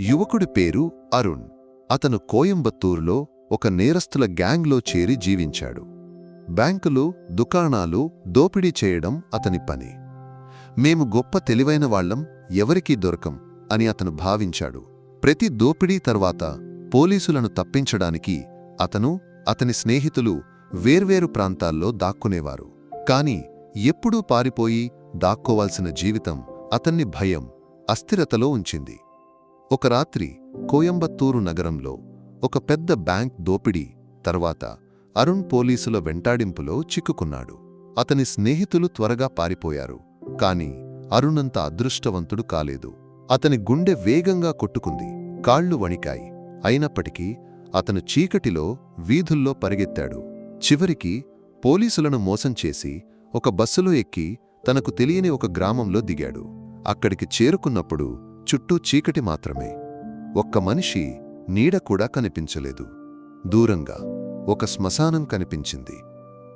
యువకుడి పేరు అరుణ్. అతను కోయంబత్తూరులో ఒక నేరస్తుల గ్యాంగ్లో చేరి జీవించాడు. బ్యాంకులు దుకాణాలు దోపిడీ చేయడం అతని పని. మేము గొప్ప తెలివైన వాళ్ళం ఎవరికీ దొరకం అని అతను భావించాడు. ప్రతి దోపిడీ తర్వాత పోలీసులను తప్పించడానికి అతను అతని స్నేహితులు వేర్వేరు ప్రాంతాల్లో దాక్కునేవారు. కాని ఎప్పుడూ పారిపోయి దాక్కోవాల్సిన జీవితం అతన్ని భయం అస్థిరతలో ఉంచింది. ఒక రాత్రి కోయంబత్తూరు నగరంలో ఒక పెద్ద బ్యాంక్ దోపిడీ తర్వాత అరుణ్ పోలీసుల వెంటాడింపులో చిక్కుకున్నాడు. అతని స్నేహితులు త్వరగా పారిపోయారు కాని అరుణంత అదృష్టవంతుడు కాలేదు. అతని గుండె వేగంగా కొట్టుకుంది కాళ్ళు వణికాయి. అయినప్పటికీ అతను చీకటిలో వీధుల్లో పరిగెత్తాడు. చివరికి పోలీసులను మోసం చేసి ఒక బస్సులో ఎక్కి తనకు తెలియని ఒక గ్రామంలో దిగాడు. అక్కడికి చేరుకున్నప్పుడు చుట్టూ చీకటి మాత్రమే. ఒక్క మనిషి నీడ కూడా కనిపించలేదు. దూరంగా ఒక శ్మశానం కనిపించింది.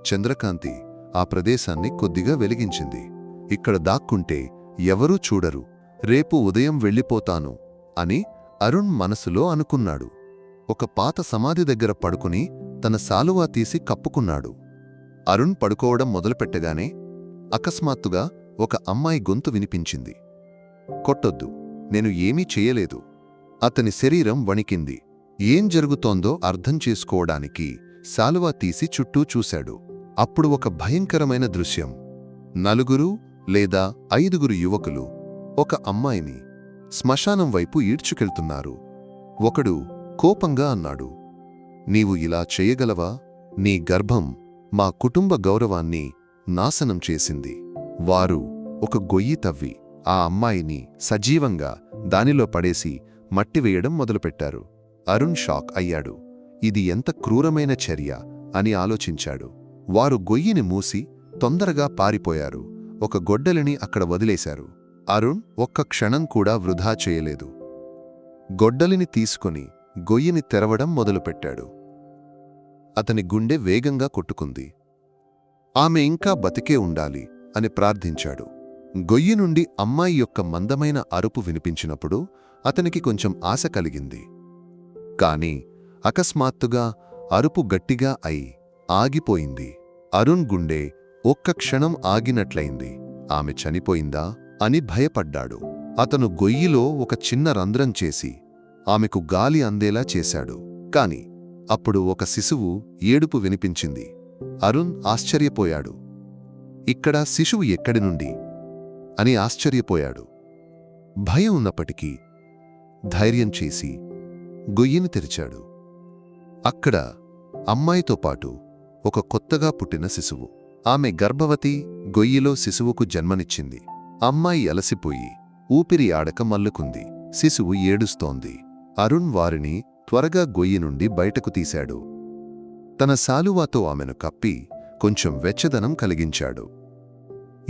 చంద్రకాంతి ఆ ప్రదేశాన్ని కొద్దిగా వెలిగించింది. ఇక్కడ దాక్కుంటే ఎవరూ చూడరు. రేపు ఉదయం వెళ్ళిపోతాను అని అరుణ్ మనసులో అనుకున్నాడు. ఒక పాత సమాధి దగ్గర పడుకుని తన సాలువా తీసి కప్పుకున్నాడు. అరుణ్ పడుకోవడం మొదలుపెట్టగానే అకస్మాత్తుగా ఒక అమ్మాయి గొంతు వినిపించింది. కొట్టొద్దు. నేను ఏమీ చేయలేదు. అతని శరీరం వణికింది. ఏం జరుగుతోందో అర్థం చేసుకోవడానికి శాలువా తీసి చుట్టూ చూశాడు. అప్పుడు ఒక భయంకరమైన దృశ్యం. నలుగురు లేదా ఐదుగురు యువకులు ఒక అమ్మాయిని శ్మశానం వైపు ఈడ్చుకెళ్తున్నారు. ఒకడు కోపంగా అన్నాడు నీవు ఇలా చేయగలవా? నీ గర్భం మా కుటుంబ గౌరవాన్ని నాశనం చేసింది. వారు ఒక గొయ్యి తవ్వి ఆ అమ్మాయిని సజీవంగా దానిలో పడేసి మట్టివేయడం మొదలుపెట్టారు. అరుణ్ షాక్ అయ్యాడు. ఇది ఎంత క్రూరమైన చర్య? అని ఆలోచించాడు. వారు గొయ్యిని మూసి తొందరగా పారిపోయారు. ఒక గొడ్డలిని అక్కడ వదిలేశారు. అరుణ్ ఒక్క క్షణం కూడా వృధా చేయలేదు. గొడ్డలిని తీసుకుని గొయ్యిని తెరవడం మొదలుపెట్టాడు. అతని గుండె వేగంగా కొట్టుకుంది. ఆమె ఇంకా బతికే ఉండాలి అని ప్రార్థించాడు. గొయ్యి నుండి అమ్మాయి యొక్క మందమైన అరుపు వినిపించినప్పుడు అతనికి కొంచెం ఆశ కలిగింది. కాని అకస్మాత్తుగా అరుపు గట్టిగా అయి ఆగిపోయింది. అరుణ్ గుండె ఒక్క క్షణం ఆగినట్లయింది. ఆమె చనిపోయిందా అని భయపడ్డాడు. అతను గొయ్యిలో ఒక చిన్న రంధ్రం చేసి ఆమెకు గాలి అందేలా చేశాడు. కాని అప్పుడు ఒక శిశువు ఏడుపు వినిపించింది. అరుణ్ ఆశ్చర్యపోయాడు. ఇక్కడ శిశువు ఎక్కడి నుండి? అని ఆశ్చర్యపోయాడు. భయం ఉన్నప్పటికీ ధైర్యం చేసి గొయ్యిని తెరిచాడు. అక్కడ అమ్మాయితో పాటు ఒక కొత్తగా పుట్టిన శిశువు. ఆమె గర్భవతి గొయ్యిలో శిశువుకు జన్మనిచ్చింది. అమ్మాయి అలసిపోయి ఊపిరి ఆడక మల్లుకుంది. శిశువు ఏడుస్తోంది. అరుణ్ వారిని త్వరగా గొయ్యి నుండి బయటకు తీశాడు. తన సాలువాతో ఆమెను కప్పి కొంచెం వెచ్చదనం కలిగించాడు.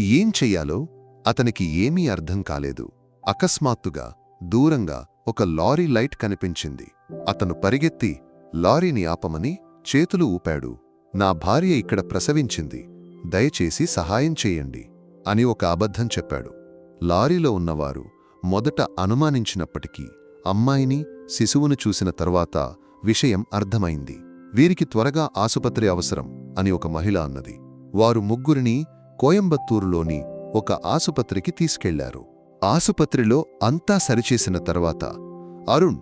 ఏం చెయ్యాలో అతనికి ఏమీ అర్థం కాలేదు. అకస్మాత్తుగా దూరంగా ఒక లారీ లైట్ కనిపించింది. అతను పరిగెత్తి లారీని ఆపమని చేతులు ఊపాడు. నా భార్య ఇక్కడ ప్రసవించింది. దయచేసి సహాయం చేయండి అని ఒక అబద్ధం చెప్పాడు. లారీలో ఉన్నవారు మొదట అనుమానించినప్పటికీ అమ్మాయిని శిశువును చూసిన తర్వాత విషయం అర్థమైంది. వీరికి త్వరగా ఆసుపత్రి అవసరం అని ఒక మహిళ అన్నది. వారు ముగ్గురిని కోయంబత్తూరులోని ఒక ఆసుపత్రికి తీసుకెళ్ళారు. ఆసుపత్రిలో అంతా సరిచేసిన తర్వాత అరుణ్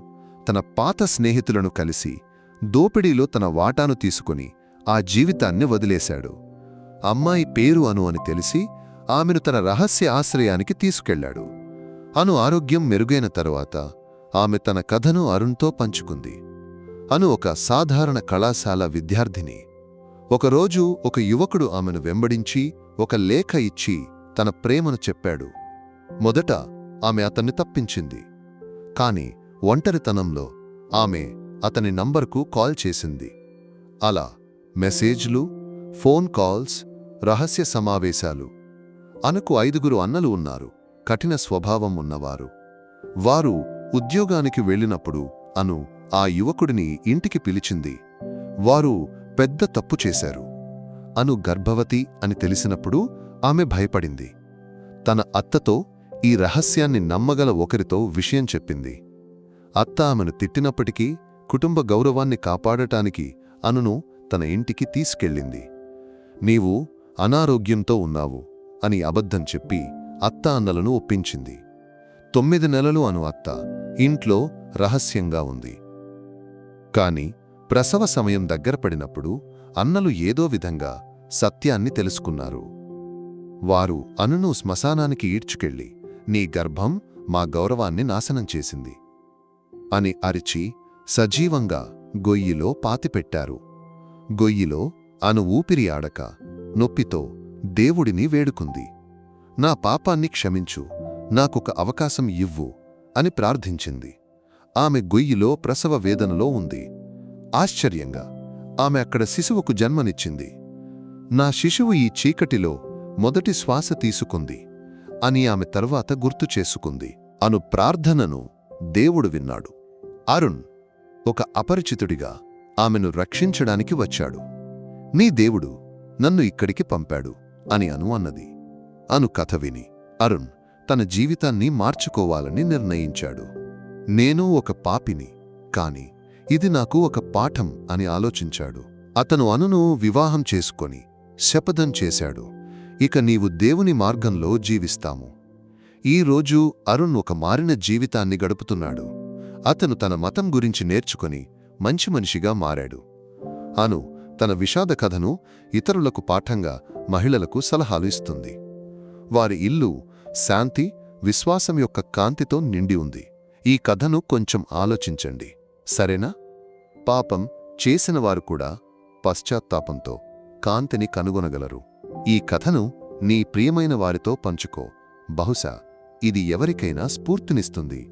తన పాత స్నేహితులను కలిసి దోపిడీలో తన వాటాను తీసుకుని ఆ జీవితాన్ని వదిలేశాడు. అమ్మాయి పేరు అను అని తెలిసి ఆమెను తన రహస్య ఆశ్రయానికి తీసుకెళ్ళాడు. అను ఆరోగ్యం మెరుగైన తరువాత ఆమె తన కథను అరుణ్తో పంచుకుంది. అను ఒక సాధారణ కళాశాల విద్యార్థిని. ఒకరోజు ఒక యువకుడు ఆమెను వెంబడించి ఒక లేఖ ఇచ్చి తన ప్రేమను చెప్పాడు. మొదట ఆమె అతన్ని తప్పించింది. కాని ఒంటరితనంలో ఆమె అతని నంబర్కు కాల్ చేసింది. అలా మెసేజ్లు ఫోన్ కాల్స్ రహస్య సమావేశాలు అనకు ఐదుగురు అన్నలు ఉన్నారు. కఠిన స్వభావం ఉన్నవారు. వారు ఉద్యోగానికి వెళ్ళినప్పుడు అను ఆ యువకుడిని ఇంటికి పిలిచింది. వారు పెద్ద తప్పు చేశారు. అను గర్భవతి అని తెలిసినప్పుడు ఆమె భయపడింది. తన అత్తతో ఈ రహస్యాన్ని నమ్మగల ఒకరితో విషయం చెప్పింది. అత్త ఆమెను తిట్టినప్పటికీ కుటుంబ గౌరవాన్ని కాపాడటానికి అనును తన ఇంటికి తీసుకెళ్ళింది. నీవు అనారోగ్యంతో ఉన్నావు అని అబద్ధం చెప్పి అత్త అన్నలను ఒప్పించింది. తొమ్మిది నెలలు అను అత్త ఇంట్లో రహస్యంగా ఉంది. కాని ప్రసవ సమయం దగ్గర పడినప్పుడు అన్నలు ఏదో విధంగా సత్యాన్ని తెలుసుకున్నారు. వారు అనును శ్మశానానికి ఈడ్చుకెళ్ళి నీ గర్భం మా గౌరవాన్ని నాశనం చేసింది అని అరిచి సజీవంగా గొయ్యిలో పాతిపెట్టారు. గొయ్యిలో అను ఊపిరి ఆడక నొప్పితో దేవుడిని వేడుకుంది. నా పాపాన్ని క్షమించు నాకొక అవకాశం ఇవ్వు అని ప్రార్థించింది. ఆమె గొయ్యిలో ప్రసవ వేదనలో ఉంది. ఆశ్చర్యంగా ఆమె అక్కడ శిశువుకు జన్మనిచ్చింది. నా శిశువు ఈ చీకటిలో మొదటి శ్వాస తీసుకుంది. అని ఆమె తర్వాత గుర్తు చేసుకుంది. అను ప్రార్థనను దేవుడు విన్నాడు. అరుణ్ ఒక అపరిచితుడిగా ఆమెను రక్షించడానికి వచ్చాడు. నీ దేవుడు నన్ను ఇక్కడికి పంపాడు అని అను అన్నది. అను కథ విని అరుణ్ తన జీవితాన్ని మార్చుకోవాలని నిర్ణయించాడు. నేను ఒక పాపిని కాని ఇది నాకు ఒక పాఠం అని ఆలోచించాడు. అతను అనును వివాహం చేసుకొని శపథం చేశాడు. ఇక నీవు దేవుని మార్గంలో జీవిస్తాము. ఈ రోజు అరుణ్ ఒక మారిన జీవితాన్ని గడుపుతున్నాడు. అతను తన మతం గురించి నేర్చుకొని మంచి మనిషిగా మారాడు. అను తన విషాద కథను ఇతరులకు పాఠంగా మహిళలకు సలహాలు ఇస్తుంది. వారి ఇల్లు శాంతి విశ్వాసం యొక్క కాంతితో నిండి ఉంది. ఈ కథను కొంచెం ఆలోచించండి. సరేనా? పాపం చేసినవారు కూడా పశ్చాత్తాపంతో కాంతిని కనుగొనగలరు. ఈ కథను నీ ప్రియమైన వారితో పంచుకో. బహుశా ఇది ఎవరికైనా స్ఫూర్తినిస్తుంది.